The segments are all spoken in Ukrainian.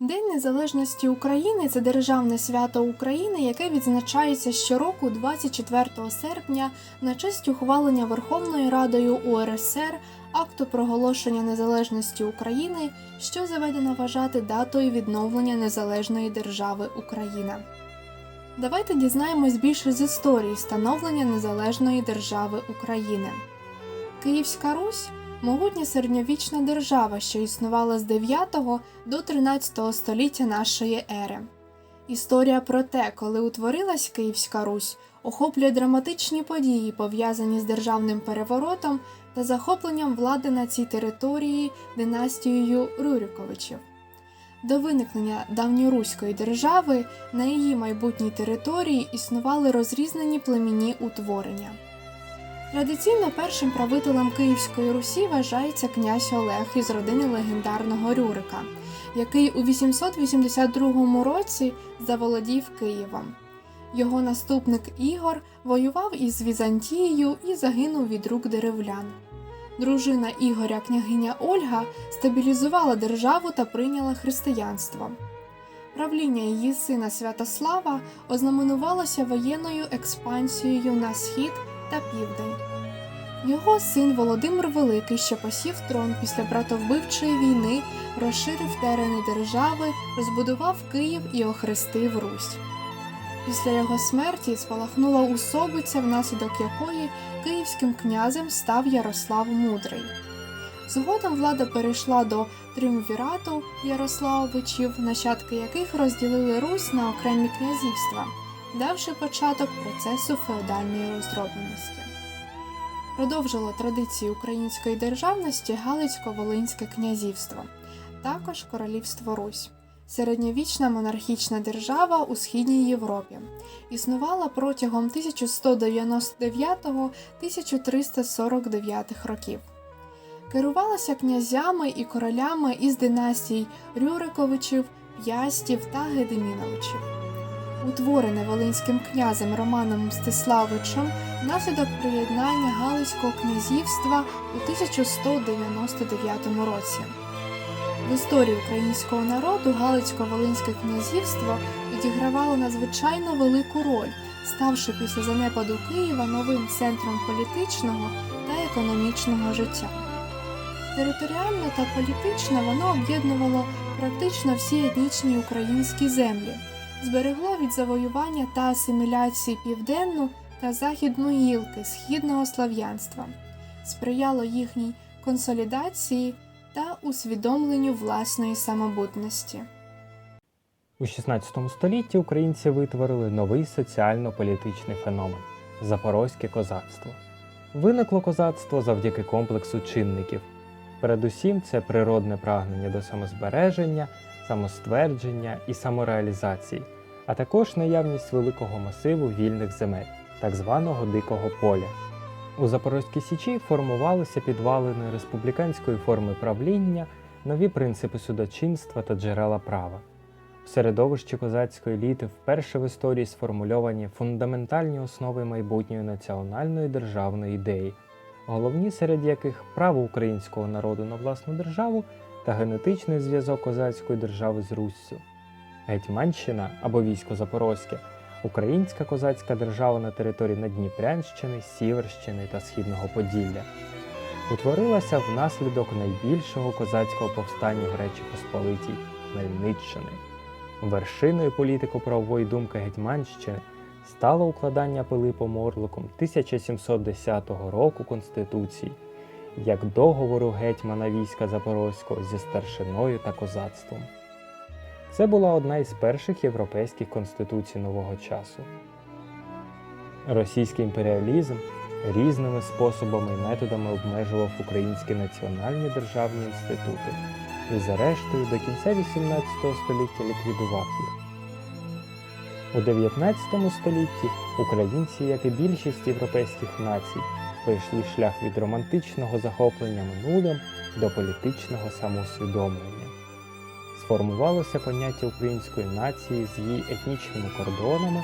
День Незалежності України це державне свято України, яке відзначається щороку 24 серпня на честь ухвалення Верховною Радою УРСР акту проголошення незалежності України, що заведено вважати датою відновлення незалежної держави Україна. Давайте дізнаємось більше з історії становлення незалежної держави України. Київська Русь могутня середньовічна держава, що існувала з 9 до 13 століття нашої ери. Історія про те, коли утворилась Київська Русь, охоплює драматичні події, пов'язані з державним переворотом та захопленням влади на цій території династією Рюриковичів. До виникнення давньоруської держави на її майбутній території існували розрізнені племінні утворення. Традиційно першим правителем Київської Русі вважається князь Олег із родини легендарного Рюрика, який у 882 році заволодів Києвом. Його наступник Ігор воював із Візантією і загинув від рук деревлян. Дружина Ігоря, княгиня Ольга, стабілізувала державу та прийняла християнство. Правління її сина Святослава ознаменувалося воєнною експансією на схід та південь. Його син Володимир Великий, що посів трон після братовбивчої війни, розширив терени держави, розбудував Київ і охрестив Русь. Після його смерті спалахнула усобиця, внаслідок якої київським князем став Ярослав Мудрий. Згодом влада перейшла до тріумвірату Ярославовичів, нащадки яких розділили Русь на окремі князівства, давши початок процесу феодальної роздробленості. Продовжило традиції української державності Галицько-Волинське князівство, також Королівство Русь. Середньовічна монархічна держава у східній Європі існувала протягом 1199-1349 років. Керувалася князями і королями із династій Рюриковичів, П'ястів та Гедеміновичів. Утворене Волинським князем Романом Мстиславичем внаслідок приєднання Галицького князівства у 1199 році. В історії українського народу Галицько-Волинське князівство відігравало надзвичайно велику роль, ставши після занепаду Києва новим центром політичного та економічного життя. Територіально та політично воно об'єднувало практично всі етнічні українські землі, зберегло від завоювання та асиміляції південну та західну гілки східного слав'янства, сприяло їхній консолідації та усвідомленню власної самобутності. У 16 столітті українці витворили новий соціально-політичний феномен запорозьке козацтво. Виникло козацтво завдяки комплексу чинників. Передусім, це природне прагнення до самозбереження, самоствердження і самореалізації, а також наявність великого масиву вільних земель, так званого дикого поля. У Запорозькій Січі формувалися підвалини республіканської форми правління, нові принципи судочинства та джерела права. В середовищі козацької еліти вперше в історії сформульовані фундаментальні основи майбутньої національної державної ідеї, головні серед яких право українського народу на власну державу та генетичний зв'язок козацької держави з Руссю. Гетьманщина або військо Запорозьке українська козацька держава на території Надніпрянщини, Сіверщини та Східного Поділля. Утворилася внаслідок найбільшого козацького повстання в Речі Посполитій Хмельниччини. Вершиною політико-правової думки Гетьманщини стало укладання Пилипом Орликом 1710 року Конституції як договору гетьмана війська Запорозького зі старшиною та козацтвом. Це була одна із перших європейських конституцій нового часу. Російський імперіалізм різними способами і методами обмежував українські національні державні інститути і, зрештою, до кінця XVIII століття ліквідував їх. У 19 столітті українці, як і більшість європейських націй, пройшли шлях від романтичного захоплення минулим до політичного самоусвідомлення. Сформувалося поняття української нації з її етнічними кордонами,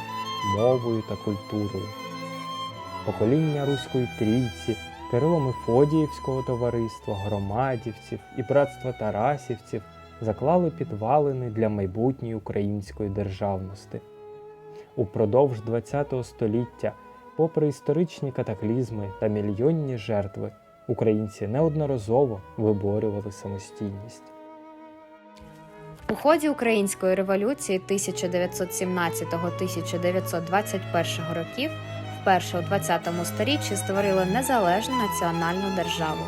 мовою та культурою. Покоління Руської трійці, Кирило Мефодіївського товариства, громадівців і братства Тарасівців заклали підвалини для майбутньої української державності. Упродовж ХХ століття, попри історичні катаклізми та мільйонні жертви, українці неодноразово виборювали самостійність. У ході Української революції 1917-1921 років вперше у 20 сторіччі створили незалежну національну державу.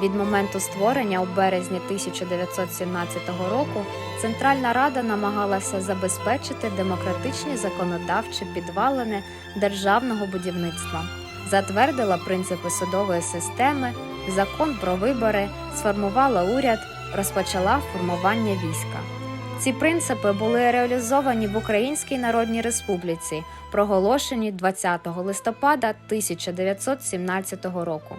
Від моменту створення у березні 1917 року Центральна Рада намагалася забезпечити демократичні законодавчі підвалини державного будівництва, затвердила принципи судової системи, закон про вибори, сформувала уряд, розпочала формування війська. Ці принципи були реалізовані в Українській Народній Республіці, проголошені 20 листопада 1917 року.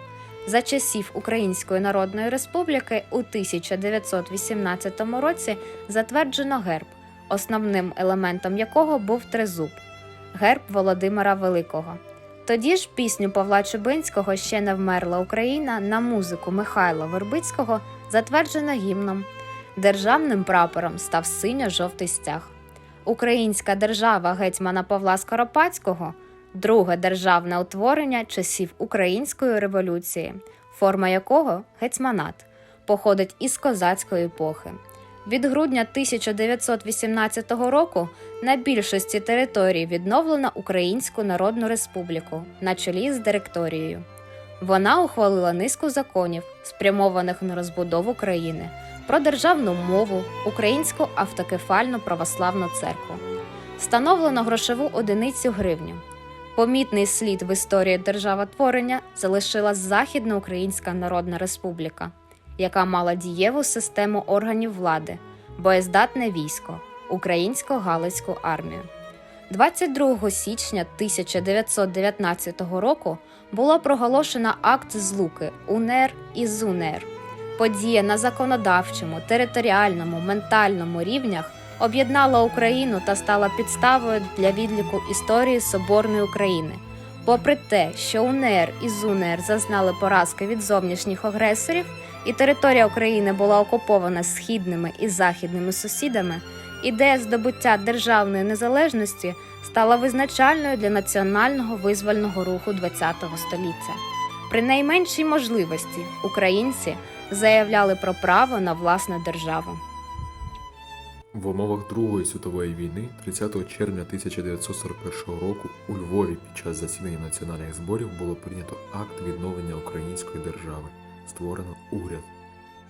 За часів Української Народної Республіки у 1918 році затверджено герб, основним елементом якого був тризуб герб Володимира Великого. Тоді ж пісню Павла Чубинського Ще не вмерла Україна на музику Михайла Вербицького затверджено гімном. Державним прапором став синьо-жовтий стяг. Українська держава гетьмана Павла Скоропадського друге державне утворення часів Української революції, форма якого гетьманат, походить із козацької епохи. Від грудня 1918 року на більшості територій відновлено Українську Народну Республіку на чолі з директорією. Вона ухвалила низку законів, спрямованих на розбудову країни, про державну мову, Українську автокефальну православну церкву. Встановлено грошову одиницю гривню. Помітний слід в історії державотворення залишила Західноукраїнська Народна Республіка, яка мала дієву систему органів влади, боєздатне військо, українсько-галицьку армію. 22 січня 1919 року було проголошено акт злуки УНР і ЗУНР. Подія на законодавчому, територіальному, ментальному рівнях об'єднала Україну та стала підставою для відліку історії Соборної України. Попри те, що УНР і ЗУНР зазнали поразки від зовнішніх агресорів, і територія України була окупована східними і західними сусідами, ідея здобуття державної незалежності стала визначальною для національного визвольного руху ХХ століття. При найменшій можливості українці заявляли про право на власну державу. В умовах Другої світової війни 30 червня 1941 року у Львові під час засідання національних зборів було прийнято акт відновлення української держави, створено уряд.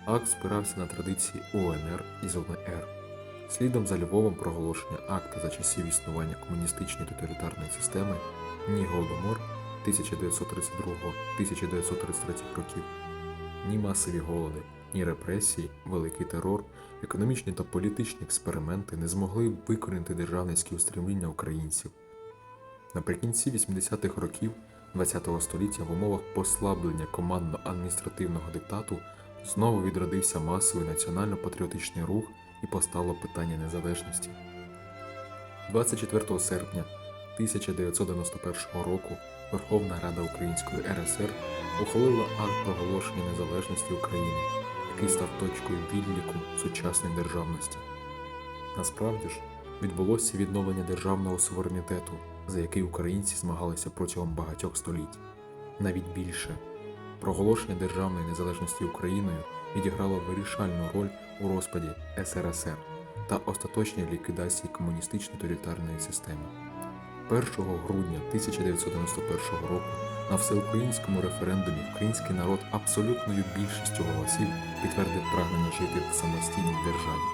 Акт спирався на традиції УНР і ЗУНР. Слідом за Львовом проголошення акта за часів існування комуністичної тоталітарної системи ні Голодомор 1932-1933 років, ні масові голоди, ні репресії, великий терор, економічні та політичні експерименти не змогли викорінити державницькі устремління українців. Наприкінці 80-х років ХХ століття в умовах послаблення командно-адміністративного диктату знову відродився масовий національно-патріотичний рух і постало питання незалежності. 24 серпня 1991 року Верховна Рада Української РСР ухвалила акт проголошення незалежності України, який став точкою відліку сучасної державності. Насправді ж, відбулося відновлення державного суверенітету, за який українці змагалися протягом багатьох століть. Навіть більше, проголошення державної незалежності Україною відіграло вирішальну роль у розпаді СРСР та остаточній ліквідації комуністичної тоталітарної системи. 1 грудня 1991 року на всеукраїнському референдумі український народ абсолютною більшістю голосів підтвердив прагнення жити в самостійній державі.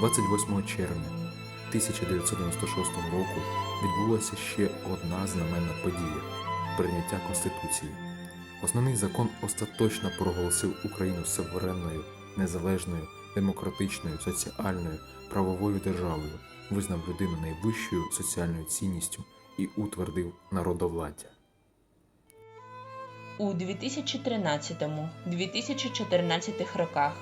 28 червня 1996 року відбулася ще одна знаменна подія прийняття Конституції. Основний закон остаточно проголосив Україну суверенною, незалежною, демократичною, соціальною, правовою державою, визнав людину найвищою соціальною цінністю і утвердив народовладдя. У 2013-2014 роках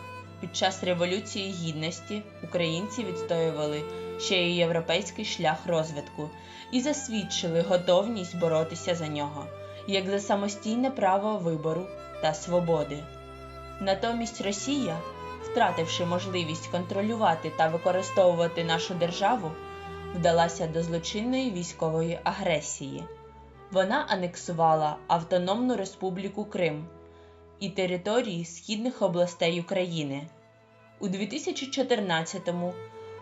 під час Революції Гідності українці відстоювали ще й європейський шлях розвитку і засвідчили готовність боротися за нього, як за самостійне право вибору та свободи. Натомість Росія втративши можливість контролювати та використовувати нашу державу, вдалася до злочинної військової агресії. Вона анексувала Автономну Республіку Крим і території східних областей України. У 2014-му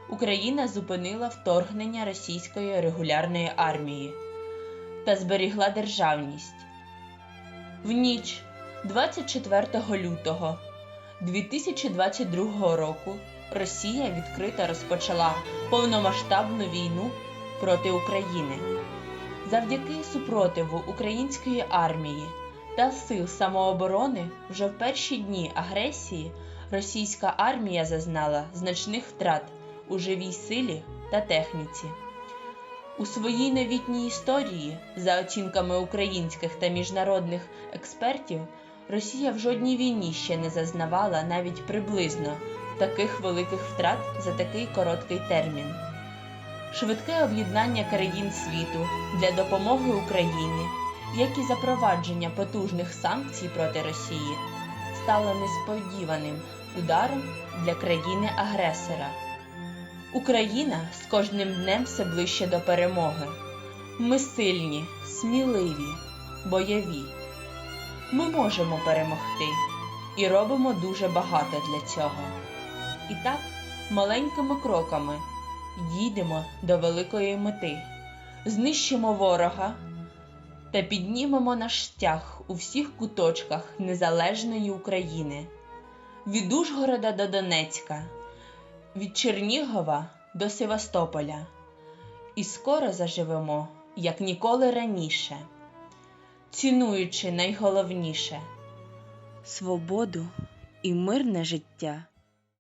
Україна зупинила вторгнення російської регулярної армії та зберігла державність. В ніч 24 лютого 2022 року Росія відкрито розпочала повномасштабну війну проти України. Завдяки супротиву української армії та сил самооборони вже в перші дні агресії російська армія зазнала значних втрат у живій силі та техніці. У своїй новітній історії, за оцінками українських та міжнародних експертів, Росія в жодній війні ще не зазнавала навіть приблизно таких великих втрат за такий короткий термін. Швидке об'єднання країн світу для допомоги Україні, як і запровадження потужних санкцій проти Росії, стало несподіваним ударом для країни-агресора. Україна з кожним днем все ближче до перемоги. Ми сильні, сміливі, бойові. Ми можемо перемогти і робимо дуже багато для цього. І так, маленькими кроками дійдемо до великої мети, знищимо ворога та піднімемо наш стяг у всіх куточках незалежної України, від Ужгорода до Донецька, від Чернігова до Севастополя. І скоро заживемо, як ніколи раніше, цінуючи найголовніше свободу і мирне життя.